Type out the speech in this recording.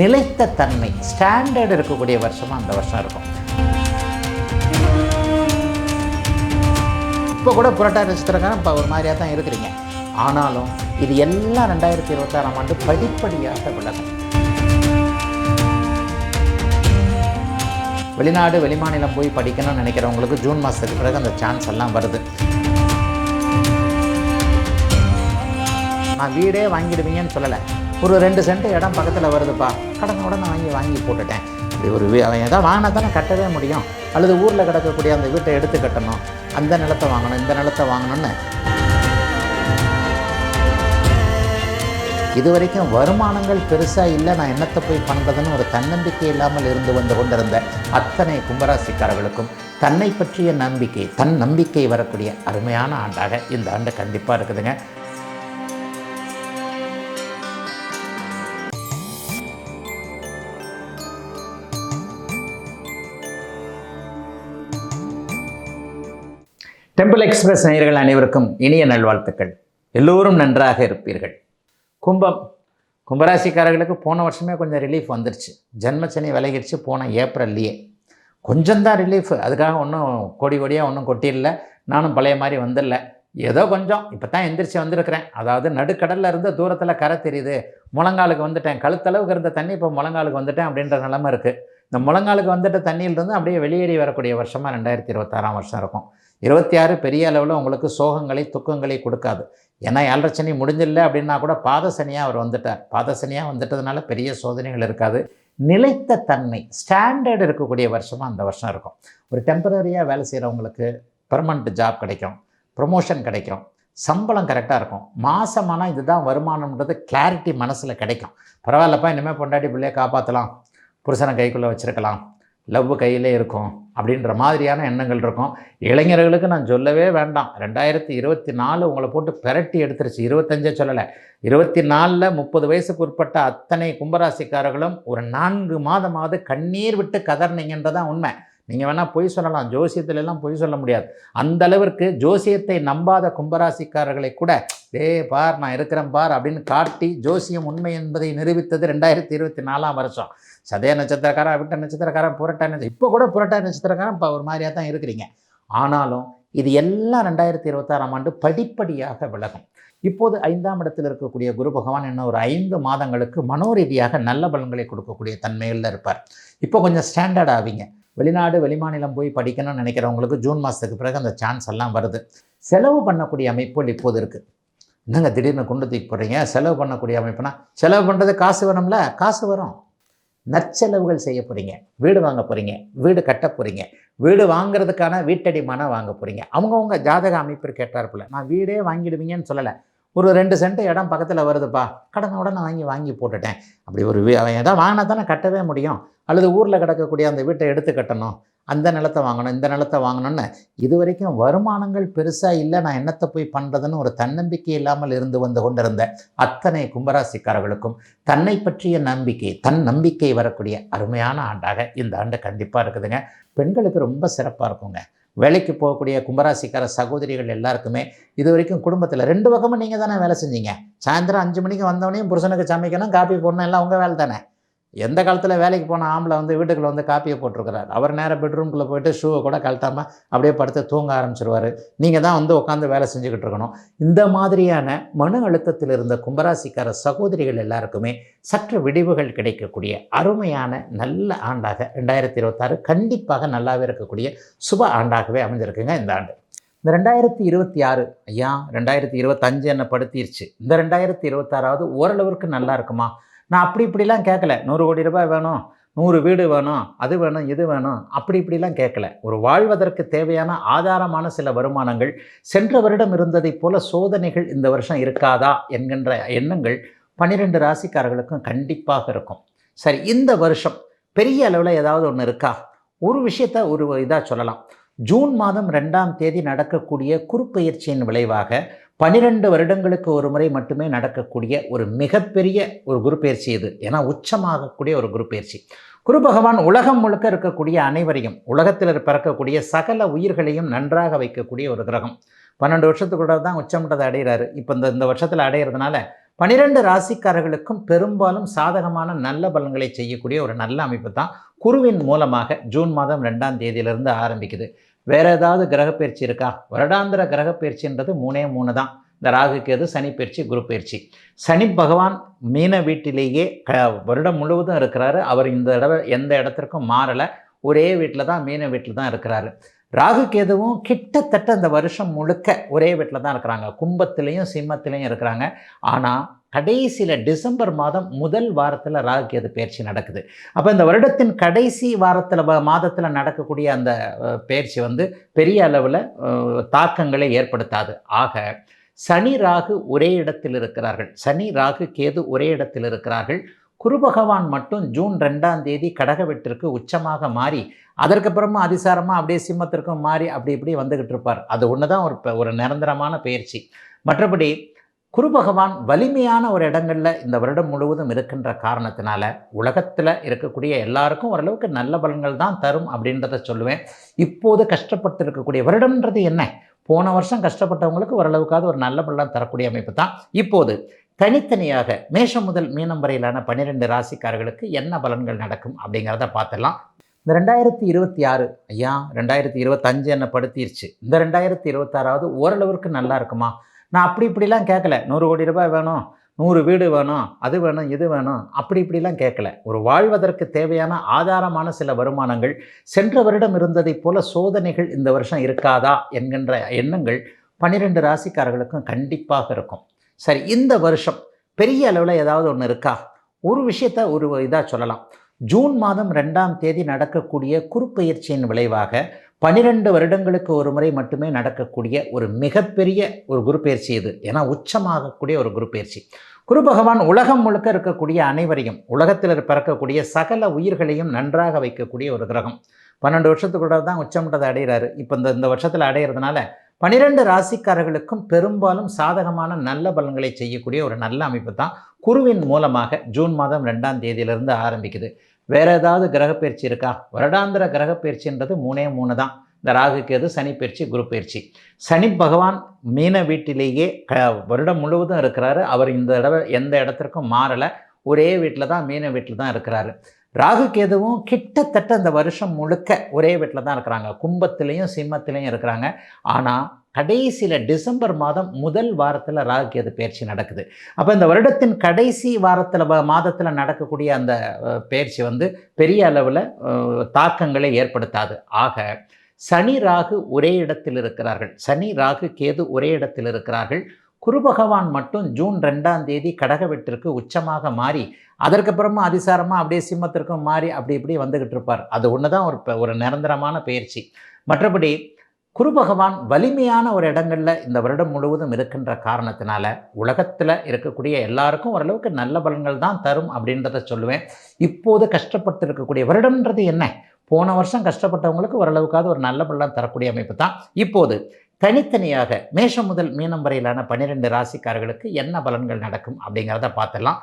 நிலைத்த தன்மை. ஸ்டாண்டர்டு இருக்கக்கூடிய வருஷமாக அந்த வருஷம் இருக்கும். இப்போ கூட புரட்டா நட்சத்திரக்காரன் இப்போ ஒரு மாதிரியாக தான் இருக்கிறீங்க. ஆனாலும் இது எல்லாம் ரெண்டாயிரத்தி இருபத்தாறாம் ஆண்டு படிப்படியாக விலகும். வெளிநாடு வெளிமாநிலம் போய் படிக்கணும்னு நினைக்கிறவங்களுக்கு ஜூன் மாதத்துக்கு பிறகு அந்த சான்ஸ் எல்லாம் வருது. நான் வீடே வாங்கிடுவீங்கன்னு சொல்லலை. ஒரு ரெண்டு சென்ட் இடம் பக்கத்தில் வருதுப்பா. கடன் உடனே வாங்கி வாங்கி போட்டுட்டேன். இப்படி ஒரு அவன் எதாவது வாங்கினா தானே கட்டவே முடியும். அல்லது ஊரில் கிடக்கக்கூடிய அந்த வீட்டை எடுத்து கட்டணும். அந்த நிலத்தை வாங்கணும் இந்த நிலத்தை வாங்கணும்னு. இது வரைக்கும் வருமானங்கள் பெருசாக இல்லை. நான் என்னத்தை போய் பண்ணுறதுன்னு ஒரு தன்னம்பிக்கை இல்லாமல் இருந்து வந்து கொண்டிருந்த அத்தனை கும்பராசிக்காரர்களுக்கும் தன்னை பற்றிய நம்பிக்கை தன் நம்பிக்கை வரக்கூடிய அருமையான ஆண்டாக இந்த ஆண்டு கண்டிப்பாக இருக்குதுங்க. டெம்பிள் எக்ஸ்பிரஸ் நேயர்கள் அனைவருக்கும் இனிய நல்வாழ்த்துக்கள். எல்லோரும் நன்றாக இருப்பீர்கள். கும்பம். கும்பராசிக்காரர்களுக்கு போன வருஷமே கொஞ்சம் ரிலீஃப் வந்துருச்சு. ஜென்மச்சனி விலகிடுச்சு போன ஏப்ரல்லையே. கொஞ்சம்தான் ரிலீஃப் அதுக்காக ஒன்றும் கோடி கோடியாக ஒன்றும் கொட்டிடல. நானும் பழைய மாதிரி வந்துடல. ஏதோ கொஞ்சம். இப்போ தான் எந்திரிச்சு வந்திருக்கிறேன். அதாவது நடுக்கடலில் இருந்து தூரத்தில் கரை தெரியுது. முழங்காலுக்கு வந்துட்டேன். கழுத்தளவுக்கு இருந்த தண்ணி இப்போ முழங்காலுக்கு வந்துட்டேன் அப்படின்ற நிலமை இருக்குது இந்த முழங்காலுக்கு வந்துட்ட தண்ணியிலிருந்து அப்படியே வெளியேறி வரக்கூடிய வருஷமாக ரெண்டாயிரத்தி இருபத்தாறாம் வருஷம் இருக்கும். இருபத்தி ஆறு பெரிய அளவில் உங்களுக்கு சோகங்களை துக்கங்களை கொடுக்காது. ஏன்னா ஏழரை சனி முடிஞ்சில்ல அப்படின்னா கூட பாதசனியாக அவர் வந்துட்டார். பாதசனியாக வந்துட்டதுனால பெரிய சோதனைகள் இருக்காது. நிலைத்த தன்மை ஸ்டாண்டர்ட் இருக்கக்கூடிய வருஷமாக அந்த வருஷம் இருக்கும். ஒரு டெம்பரரியாக வேலை செய்கிறவங்களுக்கு பெர்மனண்ட் ஜாப் கிடைக்கும். ப்ரொமோஷன் கிடைக்கும். சம்பளம் கரெக்டாக இருக்கும். மாதமானால் இதுதான் வருமானம்ன்றது கிளாரிட்டி மனசில் கிடைக்கும். பரவாயில்லப்பா இனிமேல் பொண்டாட்டி பிள்ளையை காப்பாற்றலாம் புருஷனை கைக்குள்ளே வச்சுருக்கலாம். லவ் கையிலே இருக்கும் அப்படின்ற மாதிரியான எண்ணங்கள் இருக்கும். இளைஞர்களுக்கு நான் சொல்லவே வேண்டாம். ரெண்டாயிரத்தி இருபத்தி நாலு உங்களை போட்டு பெரட்டி எடுத்துருச்சு. இருபத்தஞ்சே சொல்லலை. இருபத்தி நாலில் முப்பது வயசுக்கு உட்பட்ட அத்தனை கும்பராசிக்காரர்களும் ஒரு நான்கு மாதமாவது கண்ணீர் விட்டு கதர்னீங்கன்றதான் உண்மை. நீங்கள் வேணால் பொய் சொல்லலாம். ஜோசியத்திலெல்லாம் பொய் சொல்ல முடியாது. அந்த அளவிற்கு ஜோசியத்தை நம்பாத கும்பராசிக்காரர்களை கூட டே பார் நான் இருக்கிறேன் பார் அப்படின்னு காட்டி ஜோசியம் உண்மை என்பதை நிரூபித்தது ரெண்டாயிரத்தி இருபத்தி நாலாம் வருஷம். சதய நட்சத்திரக்காரன் விட்ட நட்சத்திரக்காரன் புரட்டாதி நட்சத்திரம் இப்போ கூட புரட்டாதி நட்சத்திரக்காரன் இப்போ ஒரு மாதிரியாக தான் இருக்கிறீங்க. ஆனாலும் இது எல்லாம் ரெண்டாயிரத்தி இருபத்தாறாம் ஆண்டு படிப்படியாக விலகும். இப்போது ஐந்தாம் இடத்தில் இருக்கக்கூடிய குரு பகவான் இன்னும் ஒரு ஐந்து மாதங்களுக்கு மனோரீதியாக நல்ல பலன்களை கொடுக்கக்கூடிய தன்மையில் இருப்பார். இப்போ கொஞ்சம் ஸ்டாண்டர்ட் ஆவீங்க. வெளிநாடு வெளிமாநிலம் போய் படிக்கணும்னு நினைக்கிறவங்களுக்கு ஜூன் மாதத்துக்கு பிறகு அந்த சான்ஸ் எல்லாம் வருது. செலவு பண்ணக்கூடிய அமைப்புகள் இப்போது இருக்குது என்னங்க திடீர்னு குண்டு தூக்கி போடுறீங்க? செலவு பண்ணக்கூடிய அமைப்புனா செலவு பண்ணுறது காசு வேணும்ல? காசு வரும். நற்செலவுகள் செய்ய போகிறீங்க வீடு வாங்க போகிறீங்க வீடு கட்ட போகிறீங்க வீடு வாங்குறதுக்கான வீட்டடி மனம் வாங்க போகிறீங்க அவங்கவுங்க ஜாதக அமைப்பு கேட்டார்பில்ல நான் வீடே வாங்கிடுவீங்கன்னு சொல்லலை. ஒரு ரெண்டு சென்ட் இடம் பக்கத்தில் வருதுப்பா. கடனை உடனே வாங்கி வாங்கி போட்டுட்டேன். அப்படி ஒரு வீ அவன் எதாவது வாங்கினா தானே கட்டவே முடியும். அல்லது ஊரில் கிடக்கக்கூடிய அந்த வீட்டை எடுத்து கட்டணும். அந்த நிலத்தை வாங்கணும் இந்த நிலத்தை வாங்கணும்னு இது வரைக்கும் வருமானங்கள் பெருசாக இல்லை. நான் என்னத்தை போய் பண்ணுறதுன்னு ஒரு தன்னம்பிக்கை இல்லாமல் இருந்து வந்து கொண்டிருந்த அத்தனை கும்பராசிக்காரர்களுக்கும் தன்னை பற்றிய நம்பிக்கை தன் நம்பிக்கை வரக்கூடிய அருமையான ஆண்டாக இந்த ஆண்டு கண்டிப்பாக இருக்குதுங்க. பெண்களுக்கு ரொம்ப சிறப்பாக இருக்குங்க. வேலைக்கு போகக்கூடிய கும்பராசிக்கார சகோதரிகள் எல்லாருக்குமே இது வரைக்கும் குடும்பத்தில் ரெண்டு பக்கமும் நீங்கள் தானே வேலை செஞ்சீங்க. சாயந்தரம் அஞ்சு மணிக்கு வந்தவனையும் புருஷனுக்கு சமைக்கணும் காப்பி போடணும் எல்லாம் உங்கள் வேலை தானே எந்த காலத்தில் வேலைக்கு போன ஆம்பளை வந்து வீட்டுக்குள்ளே வந்து காப்பியை போட்டிருக்கிறார்? அவர் நேராக பெட்ரூம்குள்ளே போயிட்டு ஷூவை கூட கழட்டாமல் அப்படியே படுத்து தூங்க ஆரம்பிச்சிருவார். நீங்கள் தான் வந்து உட்காந்து வேலை செஞ்சுக்கிட்டு இருக்கணும். இந்த மாதிரியான மன அழுத்தத்தில் இருந்த கும்பராசிக்கார சகோதரிகள் எல்லாருக்குமே சற்று விடிவுகள் கிடைக்கக்கூடிய அருமையான நல்ல ஆண்டாக ரெண்டாயிரத்தி இருபத்தாறு கண்டிப்பாக நல்லாவே இருக்கக்கூடிய சுப ஆண்டாகவே அமைஞ்சிருக்குங்க இந்த ஆண்டு. இந்த ரெண்டாயிரத்தி இருபத்தி ஆறு ஐயா ரெண்டாயிரத்தி இருபத்தஞ்சு என்ன படுத்திருச்சு. இந்த ரெண்டாயிரத்தி இருபத்தாறாவது ஓரளவிற்கு நல்லா இருக்குமா? நான் அப்படி இப்படிலாம் கேட்கல. நூறு கோடி ரூபாய் வேணும் நூறு வீடு வேணும் அது வேணும் இது வேணும் அப்படி இப்படிலாம் கேட்கல. ஒரு வாழ்வதற்கு தேவையான ஆதாரமான சில வருமானங்கள் சென்ற வருடம் இருந்ததைப் போல சோதனைகள் இந்த வருஷம் இருக்காதா என்கின்ற எண்ணங்கள் பன்னிரெண்டு ராசிக்காரர்களுக்கும் கண்டிப்பாக இருக்கும். சரி இந்த வருஷம் பெரிய அளவில் ஏதாவது ஒன்று இருக்கா? ஒரு விஷயத்த ஒரு இதாக சொல்லலாம். ஜூன் மாதம் ரெண்டாம் தேதி நடக்கக்கூடிய குறுப்பெயர்ச்சியின் விளைவாக பனிரெண்டு வருடங்களுக்கு ஒரு முறை மட்டுமே நடக்கக்கூடிய ஒரு மிகப்பெரிய ஒரு குரு பயிற்சி இது. ஏன்னா உச்சமாகக்கூடிய ஒரு குரு பயிற்சி. குரு பகவான் உலகம் முழுக்க இருக்கக்கூடிய அனைவரையும் உலகத்தில் பிறக்கக்கூடிய சகல உயிர்களையும் நன்றாக வைக்கக்கூடிய ஒரு கிரகம். பன்னெண்டு வருஷத்துக்குள்ள தான் உச்சமட்டத்தை அடைகிறாரு. இப்போ இந்த இந்த வருஷத்தில் அடையிறதுனால பனிரெண்டு ராசிக்காரர்களுக்கும் பெரும்பாலும் சாதகமான நல்ல பலன்களை செய்யக்கூடிய ஒரு நல்ல அமைப்பு தான் குருவின் மூலமாக ஜூன் மாதம் ரெண்டாம் தேதியிலிருந்து ஆரம்பிக்குது. வேறு ஏதாவது கிரகப்பயிற்சி இருக்கா? வருடாந்திர கிரகப்பயிற்சின்றது மூணே மூணு தான். இந்த ராகு கேது சனி பயிற்சி குரு பயிற்சி. சனி பகவான் மீன வீட்டிலேயே க வருடம் முழுவதும் இருக்கிறாரு. அவர் இந்த தடவை எந்த இடத்திற்கும் மாறலை. ஒரே வீட்டில் தான் மீன வீட்டில் தான் இருக்கிறாரு. ராகு கேதுவும் கிட்டத்தட்ட இந்த வருஷம் முழுக்க ஒரே வீட்டில் தான் இருக்கிறாங்க. கும்பத்திலையும் சிம்மத்திலையும் இருக்கிறாங்க. ஆனால் கடைசியில் டிசம்பர் மாதம் முதல் வாரத்தில் ராகு பயிற்சி நடக்குது. அப்போ இந்த வருடத்தின் கடைசி வாரத்தில் மாதத்தில் நடக்கக்கூடிய அந்த பயிற்சி வந்து பெரிய அளவில் தாக்கங்களை ஏற்படுத்தாது. ஆக சனி ராகு ஒரே இடத்தில் இருக்கிறார்கள். சனி ராகு கேது ஒரே இடத்தில் இருக்கிறார்கள். குரு பகவான் மட்டும் ஜூன் ரெண்டாம் தேதி கடகவெட்டிற்கு உச்சமாக மாறி அதற்கப்புறமா அதிசாரமாக அப்படியே சிம்மத்திற்கும் மாறி அப்படி இப்படி வந்துக்கிட்டு இருப்பார். அது ஒன்று தான் ஒரு ஒரு நிரந்தரமான பயிற்சி மற்றபடி குரு பகவான் வலிமையான ஒரு இடங்களில் இந்த வருடம் முழுவதும் இருக்கின்ற காரணத்தினால உலகத்தில் இருக்கக்கூடிய எல்லாருக்கும் ஓரளவுக்கு நல்ல பலன்கள் தான் தரும் அப்படின்றத சொல்லுவேன். இப்போது கஷ்டப்பட்டு இருக்கக்கூடிய வருடம்ன்றது என்ன? போன வருஷம் கஷ்டப்பட்டவங்களுக்கு ஓரளவுக்காவது ஒரு நல்ல பலன் தரக்கூடிய அமைப்பு தான். இப்போது தனித்தனியாக மேஷம் முதல் மீனம் வரையிலான பன்னிரெண்டு ராசிக்காரர்களுக்கு என்ன பலன்கள் நடக்கும் அப்படிங்கிறத பார்த்துடலாம். இந்த ரெண்டாயிரத்தி இருபத்தி ஆறு ஐயா ரெண்டாயிரத்தி இருபத்தஞ்சு என்ன படுத்திருச்சு. இந்த ரெண்டாயிரத்தி இருபத்தாறாவது ஓரளவுக்கு நல்லா இருக்குமா? நான் அப்படி இப்படிலாம் கேட்கல. நூறு கோடி ரூபாய் வேணும் நூறு வீடு வேணும் அது வேணும் இது வேணும் அப்படி இப்படிலாம் கேட்கல. ஒரு வாழ்வதற்கு தேவையான ஆதாரமான சில வருமானங்கள் சென்ற வருடம் இருந்ததைப் போல சோதனைகள் இந்த வருஷம் இருக்காதா என்கின்ற எண்ணங்கள் பன்னிரெண்டு ராசிக்காரர்களுக்கும் கண்டிப்பாக இருக்கும். சரி இந்த வருஷம் பெரிய அளவில் ஏதாவது ஒன்று இருக்கா? ஒரு விஷயத்த ஒரு இதாக சொல்லலாம். ஜூன் மாதம் ரெண்டாம் தேதி நடக்கக்கூடிய குறுப்பெயர்ச்சியின் விளைவாக பனிரெண்டு வருடங்களுக்கு ஒரு முறை மட்டுமே நடக்கக்கூடிய ஒரு மிகப்பெரிய ஒரு குரு பயிற்சி இது. ஏன்னா உச்சமாகக்கூடிய ஒரு குரு பயிற்சி குரு பகவான் உலகம் முழுக்க இருக்கக்கூடிய அனைவரையும் உலகத்தில் பிறக்கக்கூடிய சகல உயிர்களையும் நன்றாக வைக்கக்கூடிய ஒரு கிரகம். பன்னெண்டு வருஷத்துக்குள்ள தான் உச்சமட்டத்தை அடைகிறாரு. இப்போ இந்த இந்த வருஷத்தில் அடையிறதுனால பனிரெண்டு ராசிக்காரர்களுக்கும் பெரும்பாலும் சாதகமான நல்ல பலன்களை செய்யக்கூடிய ஒரு நல்ல அமைப்பு தான் குருவின் மூலமாக ஜூன் மாதம் ரெண்டாம் தேதியிலிருந்து ஆரம்பிக்குது. வேற ஏதாவது கிரகப்பயிற்சி இருக்கா? வருடாந்திர கிரகப்பயிற்சின்றது மூணே மூணு தான். இந்த ராகு எது சனி பயிற்சி குரு பயிற்சி. சனி பகவான் மீன வீட்டிலேயே க வருடம் முழுவதும் இருக்கிறாரு. அவர் இந்த தடவை எந்த இடத்திற்கும் மாறலை. ஒரே வீட்டில் தான் மீன வீட்டில் தான் இருக்கிறாரு. ராகு கேதுவும் கிட்டத்தட்ட இந்த வருஷம் முழுக்க ஒரே வீட்டில் தான் இருக்கிறாங்க. கும்பத்திலையும் சிம்மத்திலையும் இருக்கிறாங்க. ஆனால் கடைசியில் டிசம்பர் மாதம் முதல் வாரத்தில் ராகு கேது பயிற்சி நடக்குது. அப்போ இந்த வருடத்தின் கடைசி வாரத்தில் மாதத்தில் நடக்கக்கூடிய அந்த பயிற்சி வந்து பெரிய அளவில் தாக்கங்களை ஏற்படுத்தாது. ஆக சனி ராகு ஒரே இடத்தில் இருக்கிறார்கள். சனி ராகு கேது ஒரே இடத்தில் இருக்கிறார்கள். குரு பகவான் மட்டும் ஜூன் ரெண்டாம் தேதி கடக வெட்டிற்கு உச்சமாக மாறி அதற்கப்புறமா அதிசாரமாக அப்படியே சிம்மத்திற்கும் மாறி அப்படி இப்படி வந்துக்கிட்டு இருப்பார். அது ஒன்று தான் ஒரு ஒரு நிரந்தரமான பயிற்சி. மற்றபடி குரு பகவான் வலிமையான ஒரு இடங்களில் இந்த வருடம் முழுவதும் இருக்கின்ற காரணத்தினால உலகத்தில் இருக்கக்கூடிய எல்லாருக்கும் ஓரளவுக்கு நல்ல பலன்கள் தான் தரும் அப்படின்றத சொல்லுவேன். இப்போது கஷ்டப்பட்டு இருக்கக்கூடிய வருடம்ன்றது என்ன? போன வருஷம் கஷ்டப்பட்டவங்களுக்கு ஓரளவுக்காவது ஒரு நல்ல பலன் தரக்கூடிய அமைப்பு தான். இப்போது தனித்தனியாக மேஷம் முதல் மீனம் வரையிலான பன்னிரெண்டு ராசிக்காரர்களுக்கு என்ன பலன்கள் நடக்கும் அப்படிங்கிறத பார்த்துடலாம்.